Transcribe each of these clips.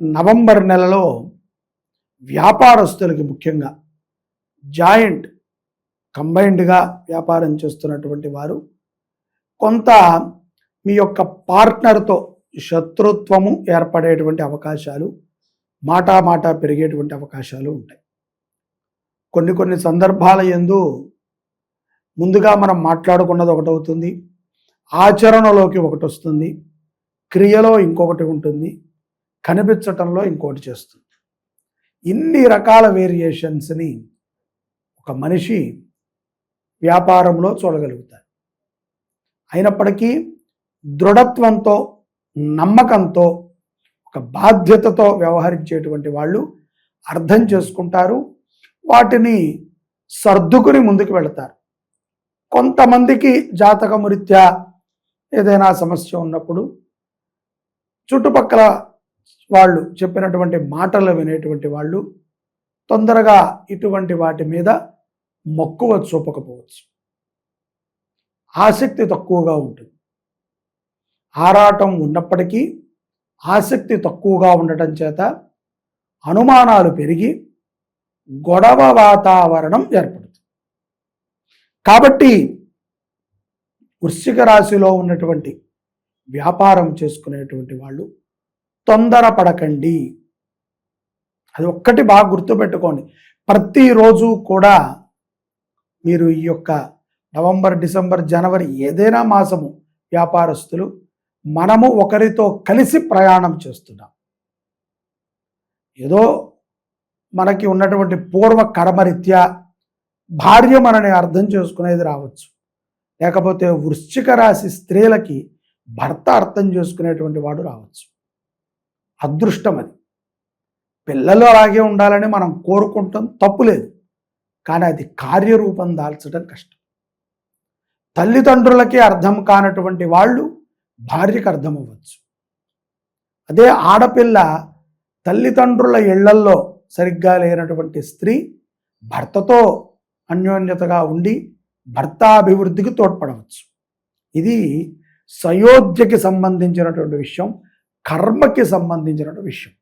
November నెలలో వ్యాపారస్తులకి ముఖ్యంగా జాయింట్ కంబైన్డ్గా వ్యాపారం చేస్తున్నటువంటి వారు కొంత మీ యొక్క పార్ట్నర్తో శత్రుత్వము ఏర్పడేటువంటి అవకాశాలు మాటా మాటా పెరిగేటువంటి అవకాశాలు ఉంటాయి. కొన్ని కొన్ని సందర్భాల ఎందు ముందుగా మనం మాట్లాడుకున్నది ఒకటి అవుతుంది ఆచరణలోకి ఒకటి వస్తుంది క్రియలో ఇంకొకటి ఉంటుంది కనిపించటంలో ఇంకోటి చేస్తుంది. ఇన్ని రకాల వేరియేషన్స్ని ఒక మనిషి వ్యాపారంలో చూడగలుగుతారు అయినప్పటికీ దృఢత్వంతో నమ్మకంతో ఒక బాధ్యతతో వ్యవహరించేటువంటి వాళ్ళు అర్థం చేసుకుంటారు వాటిని సర్దుకుని ముందుకు వెళతారు. కొంతమందికి జాతకమురిత్యా ఏదైనా సమస్య ఉన్నప్పుడు చుట్టుపక్కల వాళ్ళు చెప్పినటువంటి మాటలు వినేటువంటి వాళ్ళు తొందరగా ఇటువంటి వాటి మీద మక్కువ చూపకపోవచ్చు. ఆసక్తి తక్కువగా ఉంటుంది. ఆరాటం ఉన్నప్పటికీ ఆసక్తి తక్కువగా ఉండటం చేత అనుమానాలు పెరిగి గొడవ వాతావరణం ఏర్పడుతుంది. కాబట్టి వృశ్చిక రాశిలో ఉన్నటువంటి వ్యాపారం చేసుకునేటువంటి వాళ్ళు తొందరపడకండి. అది ఒక్కటి బాగా గుర్తుపెట్టుకోండి. ప్రతిరోజు కూడా మీరు ఈ యొక్క నవంబర్ డిసెంబర్ జనవరి ఏదైనా మాసము వ్యాపారస్తులు మనము ఒకరితో కలిసి ప్రయాణం చేస్తున్నాం. ఏదో మనకి ఉన్నటువంటి పూర్వ కర్మరీత్యా భార్య మనని అర్థం చేసుకునేది రావచ్చు. లేకపోతే వృశ్చిక రాశి స్త్రీలకి భర్త అర్థం చేసుకునేటువంటి వాడు రావచ్చు. అదృష్టం అది. పిల్లలు అలాగే ఉండాలని మనం కోరుకుంటాం తప్పులేదు కానీ అది కార్యరూపం దాల్చడం కష్టం. తల్లిదండ్రులకి అర్థం కానటువంటి వాళ్ళు భార్యకు అర్థం అవ్వచ్చు. అదే ఆడపిల్ల తల్లిదండ్రుల ఇళ్ళల్లో సరిగ్గా లేనటువంటి స్త్రీ భర్తతో అన్యోన్యతగా ఉండి భర్తాభివృద్ధికి తోడ్పడవచ్చు. ఇది సయోధ్యకి సంబంధించినటువంటి విషయం. కర్మకి సంబంధించినటువంటి విషయం.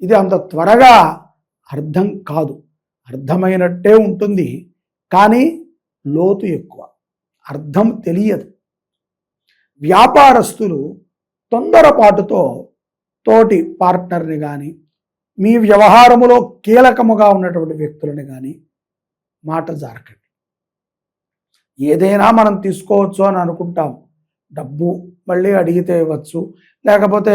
ఇది అంత త్వరగా అర్థం కాదు. అర్థమైనట్టే ఉంటుంది. కానీ లోతు ఎక్కువ. అర్థం తెలియదు. వ్యాపారస్తులు తొందరపాటుతో తోటి పార్ట్నర్ని కానీ మీ వ్యవహారములో కీలకముగా ఉన్నటువంటి వ్యక్తులని కానీ మాట జారకండి. ఏదైనా మనం తీసుకోవచ్చు అని అనుకుంటాం. డబ్బు మళ్ళీ అడిగితే ఇవ్వచ్చు లేకపోతే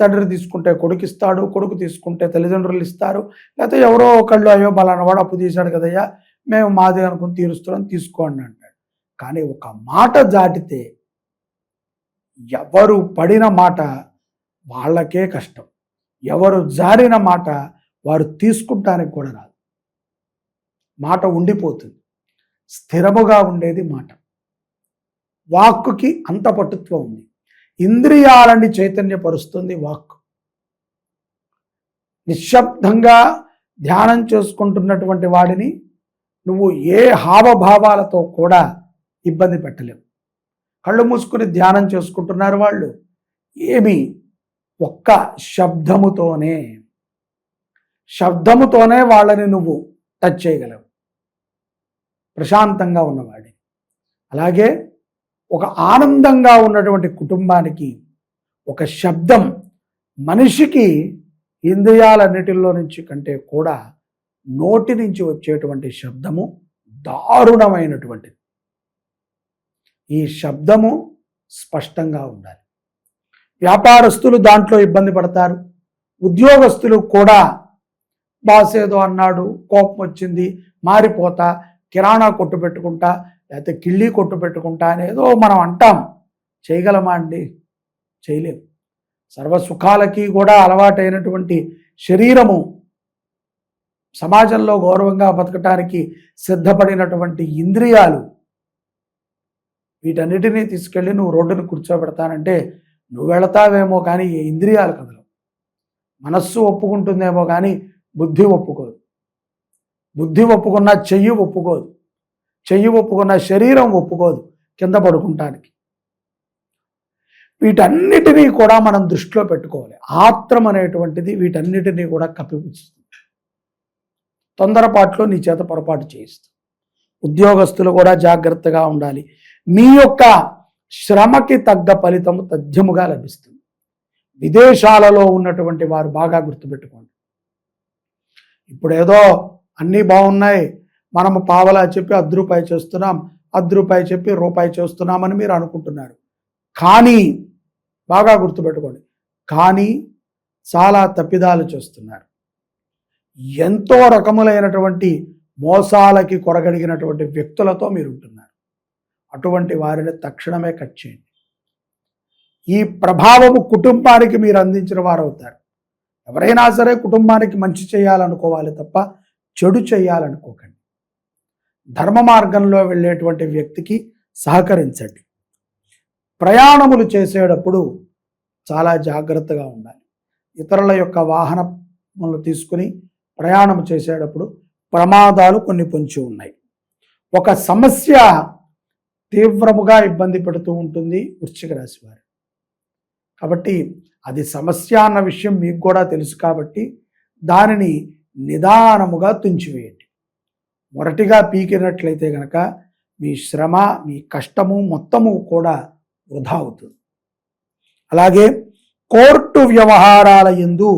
తండ్రి తీసుకుంటే కొడుకు ఇస్తాడు కొడుకు తీసుకుంటే తల్లిదండ్రులు ఇస్తారు. లేకపోతే ఎవరో ఒకళ్ళు అయ్యో బలానవాడు అప్పు తీశాడు కదయ్యా మేము మాది అనుకుని తీరుస్తున్నాం తీసుకోండి అంటాడు కానీ ఒక మాట దాటితే ఎవరు పడిన మాట వాళ్ళకే కష్టం. ఎవరు జారిన మాట వారు తీసుకుంటానికి కూడా రాదు. మాట ఉండిపోతుంది. స్థిరముగా ఉండేది మాట. వాక్కుకి అంత పటుత్వం ఉంది. ఇంద్రియాలని చైతన్యపరుస్తుంది వాక్ నిశ్శబ్దంగా ధ్యానం చేసుకుంటున్నటువంటి వాడిని నువ్వు ఏ హావభావాలతో కూడా ఇబ్బంది పెట్టలేవు. కళ్ళు మూసుకుని ధ్యానం చేసుకుంటున్నారు వాళ్ళు. ఏమి? ఒక్క శబ్దముతోనే. శబ్దముతోనే వాళ్ళని నువ్వు టచ్ చేయగలవు. ప్రశాంతంగా ఉన్నవాడి అలాగే ఒక ఆనందంగా ఉన్నటువంటి కుటుంబానికి ఒక శబ్దం మనిషికి ఇంద్రియాలన్నిటిలో నుంచి కంటే కూడా నోటి నుంచి వచ్చేటువంటి శబ్దము దారుణమైనటువంటిది. ఈ శబ్దము స్పష్టంగా ఉండాలి. వ్యాపారస్తులు దాంట్లో ఇబ్బంది పడతారు. ఉద్యోగస్తులు కూడా బాస్ ఏదో అన్నాడు కోపం వచ్చింది మారిపోతా కిరాణా కొట్టు పెట్టుకుంటా లేకపోతే కిళ్ళీ కొట్టు పెట్టుకుంటా అనేదో మనం అంటాం. చేయగలమా అండి? చేయలేము సర్వసుఖాలకి కూడా అలవాటైనటువంటి శరీరము సమాజంలో గౌరవంగా బతకటానికి సిద్ధపడినటువంటి ఇంద్రియాలు వీటన్నిటినీ తీసుకెళ్ళి నువ్వు రోడ్డును కూర్చోబెడతానంటే నువ్వు వెళతావేమో కానీ ఏ ఇంద్రియాలు కదలవు. మనస్సు ఒప్పుకుంటుందేమో కానీ బుద్ధి ఒప్పుకోదు. బుద్ధి ఒప్పుకున్న చెయ్యి ఒప్పుకోదు. చెయ్యి ఒప్పుకున్న శరీరం ఒప్పుకోదు కింద పడుకుంటానికి. వీటన్నిటినీ కూడా మనం దృష్టిలో పెట్టుకోవాలి. ఆత్రం అనేటువంటిది వీటన్నిటినీ కూడా కప్పిపుచ్చుతుంది. తొందరపాట్లో నీ చేత పొరపాటు చేయిస్తుంది. ఉద్యోగస్తులు కూడా జాగ్రత్తగా ఉండాలి. నీ యొక్క శ్రమకి తగ్గ ఫలితము తథ్యముగా లభిస్తుంది. విదేశాలలో ఉన్నటువంటి వారు బాగా గుర్తుపెట్టుకోండి. ఇప్పుడు ఏదో అన్నీ బాగున్నాయి మనము పావలా చెప్పి అర్ధ రూపాయి చేస్తున్నాం అర్ధ రూపాయి చెప్పి రూపాయి చేస్తున్నామని మీరు అనుకుంటున్నారు. కానీ బాగా గుర్తుపెట్టుకోండి. కానీ చాలా తప్పిదాలు చేస్తున్నారు. ఎంతో రకములైనటువంటి మోసాలకి కొరగడిగినటువంటి వ్యక్తులతో మీరు ఉంటున్నారు అటువంటి వారిని తక్షణమే కట్ చేయండి. ఈ ప్రభావము కుటుంబానికి మీరు అందించిన వారు అవుతారు ఎవరైనా సరే కుటుంబానికి మంచి చేయాలనుకోవాలి తప్ప చెడు చేయాలనుకోకండి. ధర్మ మార్గంలో వెళ్ళేటువంటి వ్యక్తికి సహకరించండి. ప్రయాణములు చేసేటప్పుడు చాలా జాగ్రత్తగా ఉండాలి. ఇతరుల యొక్క వాహనములు తీసుకుని ప్రయాణం చేసేటప్పుడు ప్రమాదాలు కొన్ని పొంచి ఉన్నాయి. ఒక సమస్య తీవ్రముగా ఇబ్బంది పెడుతూ ఉంటుంది వృశ్చిక రాశి వారు. కాబట్టి అది సమస్య అన్న విషయం మీకు కూడా తెలుసు కాబట్టి దానిని నిదానముగా తుంచివేయండి. మొరటిగా పీకినట్లయితే గనక మీ శ్రమ మీ కష్టము మొత్తము కూడా వృధా అవుతుంది. అలాగే కోర్టు వ్యవహారాల ఎందు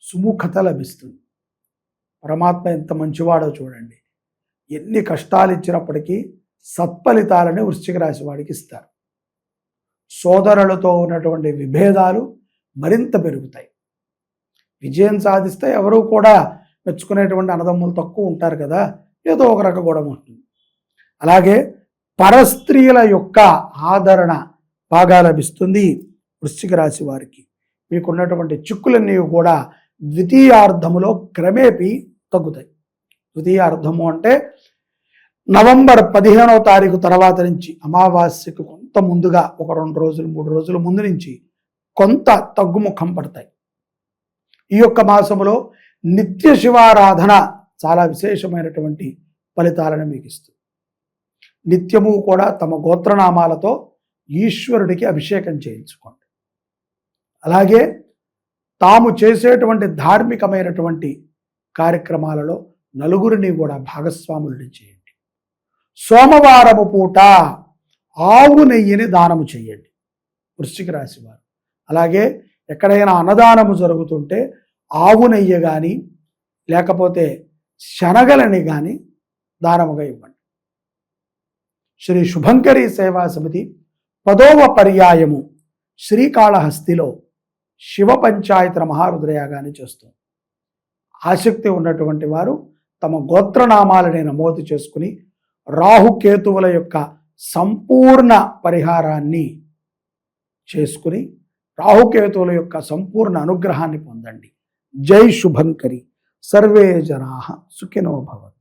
సుముఖత లభిస్తుంది. పరమాత్మ ఎంత మంచివాడో చూడండి. ఎన్ని కష్టాలు ఇచ్చినప్పటికీ సత్ఫలితాలని వృశ్చిక రాశి వాడికి ఇస్తారు. సోదరులతో ఉన్నటువంటి విభేదాలు మరింత పెరుగుతాయి. విజయం సాధిస్తే ఎవరు కూడా మెచ్చుకునేటువంటి అన్నదమ్ములు తక్కువ ఉంటారు కదా ఏదో ఒక రక గొడవ ఉంటుంది. అలాగే పరస్త్రీల యొక్క ఆదరణ బాగా లభిస్తుంది వృశ్చిక రాశి వారికి. మీకున్నటువంటి చిక్కులన్నీ కూడా ద్వితీయార్థములో క్రమేపీ తగ్గుతాయి. ద్వితీయార్థము అంటే నవంబర్ పదిహేనవ తారీఖు తర్వాత నుంచి అమావాస్యకు కొంత ముందుగా ఒక రెండు రోజులు మూడు రోజుల ముందు నుంచి కొంత తగ్గుముఖం పడతాయి. ఈ యొక్క మాసంలో నిత్య శివారాధన చాలా విశేషమైనటువంటి ఫలితాలను మీకు ఇస్తుంది నిత్యము కూడా తమ గోత్రనామాలతో ఈశ్వరుడికి అభిషేకం చేయించుకోండి. అలాగే తాము చేసేటువంటి ధార్మికమైనటువంటి కార్యక్రమాలలో నలుగురిని కూడా భాగస్వాములని చేయండి. సోమవారము పూట ఆవు నెయ్యిని దానము చేయండి. వృశ్చిక రాశి వారు. అలాగే ఎక్కడైనా అన్నదానము జరుగుతుంటే ఆవు నెయ్యి కానీ లేకపోతే శనగలని కానీ దానముగా ఇవ్వండి. శ్రీ శుభంకరి సేవా సమితి పదోవ పర్యాయము శ్రీకాళహస్తిలో శివ పంచాయతన మహారుద్రయాగాన్ని చేస్తుంది. ఆసక్తి ఉన్నటువంటి వారు తమ గోత్రనామాలని నమోదు చేసుకుని రాహుకేతువుల యొక్క సంపూర్ణ పరిహారాన్ని చేసుకుని రాహుకేతువుల యొక్క సంపూర్ణ అనుగ్రహాన్ని పొందండి. जय शुभंकरी। सर्वे जना सुखिनो भवत।